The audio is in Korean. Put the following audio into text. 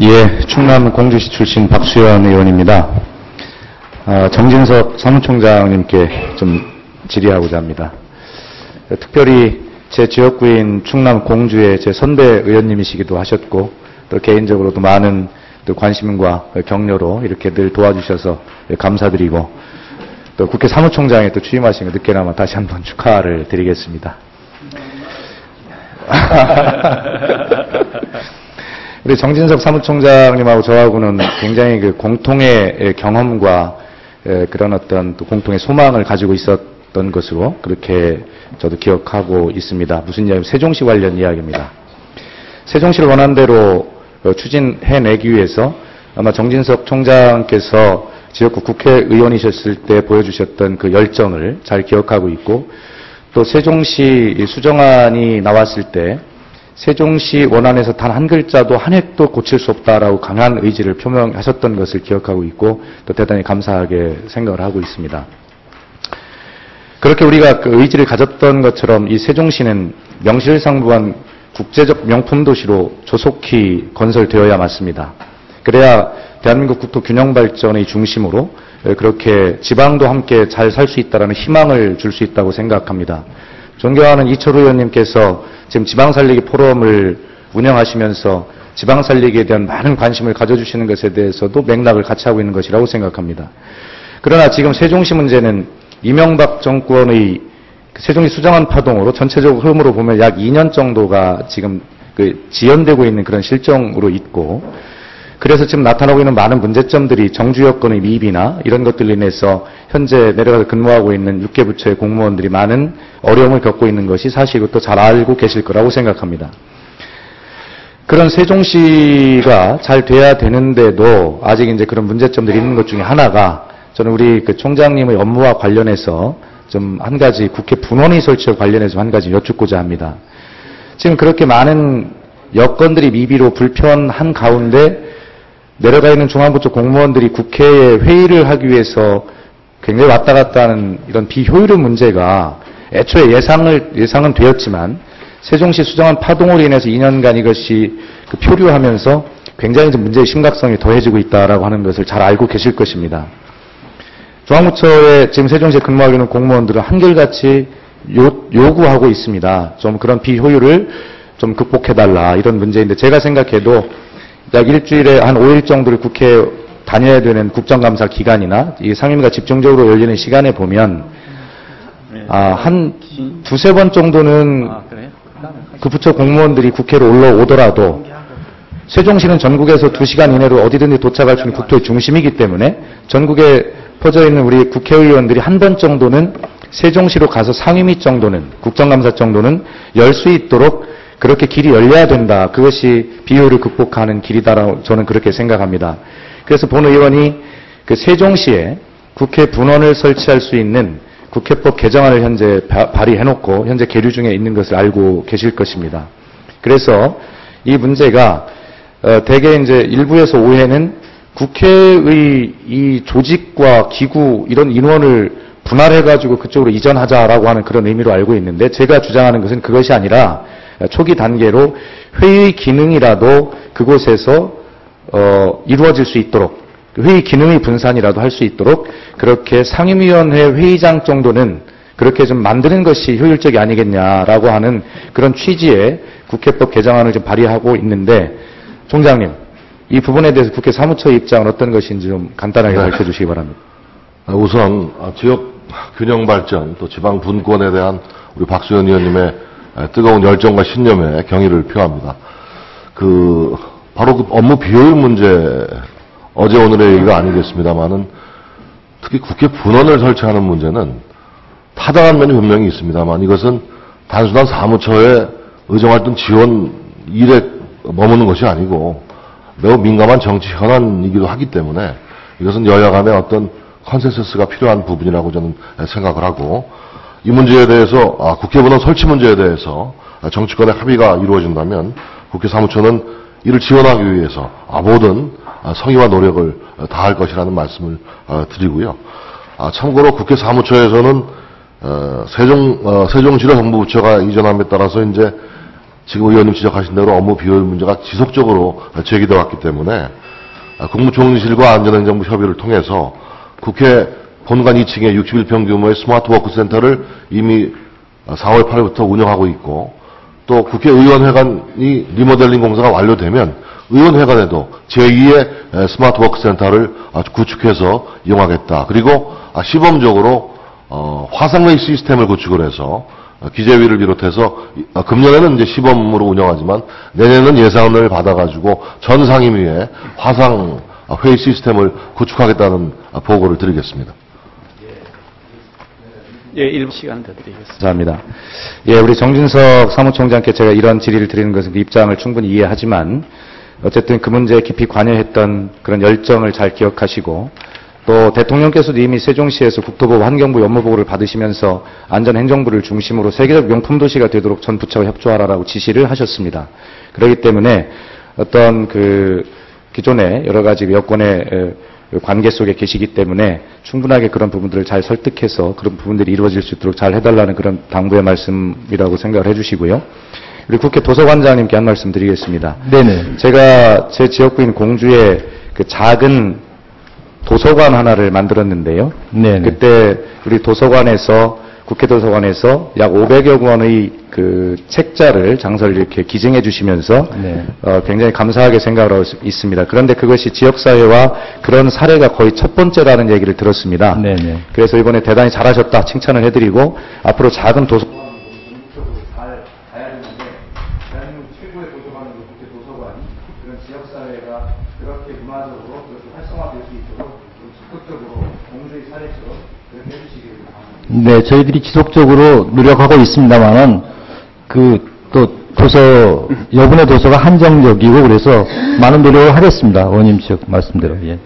예, 충남 공주시 출신 박수현 의원입니다. 어, 정진석 사무총장님께 좀 질의하고자 합니다. 특별히 제 지역구인 충남 공주의 제 선배 의원님이시기도 하셨고 또 개인적으로도 많은 또 관심과 격려로 이렇게 늘 도와주셔서 감사드리고 또 국회 사무총장에 또 취임하신 거 늦게나마 다시 한번 축하를 드리겠습니다. 우리 정진석 사무총장님하고 저하고는 굉장히 그 공통의 경험과 에, 그런 어떤 또 공통의 소망을 가지고 있었던 것으로 그렇게 저도 기억하고 있습니다. 무슨 이야기? 세종시 관련 이야기입니다. 세종시를 원한대로 어, 추진해내기 위해서 아마 정진석 총장께서 지역구 국회의원이셨을 때 보여주셨던 그 열정을 잘 기억하고 있고 또 세종시 수정안이 나왔을 때 세종시 원안에서 단 한 글자도 한 획도 고칠 수 없다라고 강한 의지를 표명하셨던 것을 기억하고 있고 또 대단히 감사하게 생각을 하고 있습니다. 그렇게 우리가 그 의지를 가졌던 것처럼 이 세종시는 명실상부한 국제적 명품 도시로 조속히 건설되어야 맞습니다. 그래야 대한민국 국토 균형 발전의 중심으로 그렇게 지방도 함께 잘 살 수 있다라는 희망을 줄 수 있다고 생각합니다. 존경하는 이철우 의원님께서 지금 지방 살리기 포럼을 운영하시면서 지방 살리기에 대한 많은 관심을 가져주시는 것에 대해서도 맥락을 같이 하고 있는 것이라고 생각합니다. 그러나 지금 세종시 문제는 이명박 정권의 그 세종시 수정안 파동으로 전체적 흐름으로 보면 약 2년 정도가 지금 그 지연되고 있는 그런 실정으로 있고 그래서 지금 나타나고 있는 많은 문제점들이 정주 여건의 미비나 이런 것들로 인해서 현재 내려가서 근무하고 있는 6개 부처의 공무원들이 많은 어려움을 겪고 있는 것이 사실이고 또 잘 알고 계실 거라고 생각합니다. 그런 세종시가 잘 돼야 되는데도 아직 이제 그런 문제점들이 있는 것 중에 하나가 저는 우리 그 총장님의 업무와 관련해서 좀 한 가지 국회 분원의 설치와 관련해서 한 가지 여쭙고자 합니다. 지금 그렇게 많은 여건들이 미비로 불편한 가운데 내려가 있는 중앙부 쪽 공무원들이 국회에 회의를 하기 위해서 굉장히 왔다 갔다 하는 이런 비효율의 문제가 애초에 예상을, 예상은 되었지만 세종시 수정안 파동으로 인해서 2년간 이것이 그 표류하면서 굉장히 좀 문제의 심각성이 더해지고 있다라고 하는 것을 잘 알고 계실 것입니다. 중앙부처에 지금 세종시에 근무하고 있는 공무원들은 한결같이 요, 요구하고 있습니다. 좀 그런 비효율을 좀 극복해달라 이런 문제인데 제가 생각해도 약 일주일에 한 5일 정도를 국회에 다녀야 되는 국정감사 기간이나 이 상임위가 집중적으로 열리는 시간에 보면 아, 한 두세 번 정도는 그 부처 공무원들이 국회로 올라오더라도 세종시는 전국에서 2시간 이내로 어디든지 도착할 수 있는 국토의 중심이기 때문에 전국에 퍼져 있는 우리 국회의원들이 한 번 정도는 세종시로 가서 상임위 정도는 국정감사 정도는 열 수 있도록 그렇게 길이 열려야 된다. 그것이 비효를 극복하는 길이다라고 저는 그렇게 생각합니다. 그래서 본 의원이 그 세종시에 국회 분원을 설치할 수 있는 국회법 개정안을 현재 발의해놓고 현재 계류 중에 있는 것을 알고 계실 것입니다. 그래서 이 문제가 어, 대개 이제 일부에서 오해는 국회의 이 조직과 기구 이런 인원을 분할해가지고 그쪽으로 이전하자라고 하는 그런 의미로 알고 있는데 제가 주장하는 것은 그것이 아니라 초기 단계로 회의 기능이라도 그곳에서 어, 이루어질 수 있도록 회의 기능의 분산이라도 할 수 있도록 그렇게 상임위원회 회의장 정도는 그렇게 좀 만드는 것이 효율적이 아니겠냐라고 하는 그런 취지의 국회법 개정안을 좀 발의하고 있는데 총장님 이 부분에 대해서 국회 사무처의 입장은 어떤 것인지 좀 간단하게 네. 밝혀 주시기 바랍니다. 아, 우선 지역 균형 발전 또 지방 분권에 대한 우리 박수현 의원님의 뜨거운 열정과 신념에 경의를 표합니다. 그 바로 그 업무 비효율 문제 어제 오늘의 얘기가 아니겠습니다만은 특히 국회 분원을 설치하는 문제는 타당한 면이 분명히 있습니다만 이것은 단순한 사무처의 의정활동 지원 일에 머무는 것이 아니고 매우 민감한 정치 현안이기도 하기 때문에 이것은 여야 간의 어떤 컨센서스가 필요한 부분이라고 저는 생각을 하고 이 문제에 대해서 아, 국회분원 설치 문제에 대해서 정치권의 합의가 이루어진다면 국회 사무처는 이를 지원하기 위해서 아, 모든 성의와 노력을 다할 것이라는 말씀을 어, 드리고요. 아, 참고로 국회 사무처에서는 어, 세종 어, 세종시로 정부 부처가 이전함에 따라서 이제 지금 의원님 지적하신 대로 업무 비효율 문제가 지속적으로 제기돼 왔기 때문에 아, 국무총리실과 안전행정부 협의를 통해서 국회 본관 2층에 61평 규모의 스마트 워크 센터를 이미 4월 8일부터 운영하고 있고 또 국회의원회관이 리모델링 공사가 완료되면 의원회관에도 제2의 스마트 워크 센터를 아, 구축해서 이용하겠다. 그리고 아, 시범적으로 어, 화상회의 시스템을 구축을 해서 어, 기재위를 비롯해서 이- 어, 금년에는 이제 시범으로 운영하지만 내년은 예산을 받아가지고 전 상임위에 화상 회의 시스템을 구축하겠다는 아, 보고를 드리겠습니다. 예, 일부 시간 더 드리겠습니다. 감사합니다. 예, 우리 정진석 사무총장께 제가 이런 질의를 드리는 것은 그 입장을 충분히 이해하지만 어쨌든 그 문제에 깊이 관여했던 그런 열정을 잘 기억하시고 또 대통령께서도 이미 세종시에서 국토부 환경부 업무보고를 받으시면서 안전행정부를 중심으로 세계적 명품 도시가 되도록 전 부처와 협조하라라고 지시를 하셨습니다. 그렇기 때문에 어떤 그 기존의 여러 가지 그 여권의 관계 속에 계시기 때문에 충분하게 그런 부분들을 잘 설득해서 그런 부분들이 이루어질 수 있도록 잘 해달라는 그런 당부의 말씀이라고 생각을 해주시고요. 우리 국회 도서관장님께 한 말씀 드리겠습니다. 네네. 제가 제 지역구인 공주에 그 작은 도서관 하나를 만들었는데요. 네네. 그때 우리 도서관에서 국회 도서관에서 약 500여 권의 그 책자를 장서를 이렇게 기증해 주시면서 네. 어, 굉장히 감사하게 생각을 하고 있- 있습니다. 그런데 그것이 지역사회와 그런 사례가 거의 첫 번째라는 얘기를 들었습니다. 네 네. 그래서 이번에 대단히 잘하셨다 칭찬을 해드리고 앞으로 작은 도서 대한민국 최고의 도서관은 국회 도서관이 그런 지역사회가 그렇게 문화적으로 그렇게 활성화될 수 있도록 좀 적극적으로 공주의 사례처럼 그렇게 해주시기를 바랍니다. 네, 저희들이 지속적으로 노력하고 있습니다만은 그 또 도서 여분의 도서가 한정적이고 그래서 많은 노력을 하겠습니다. 의원님 측 말씀대로. 예.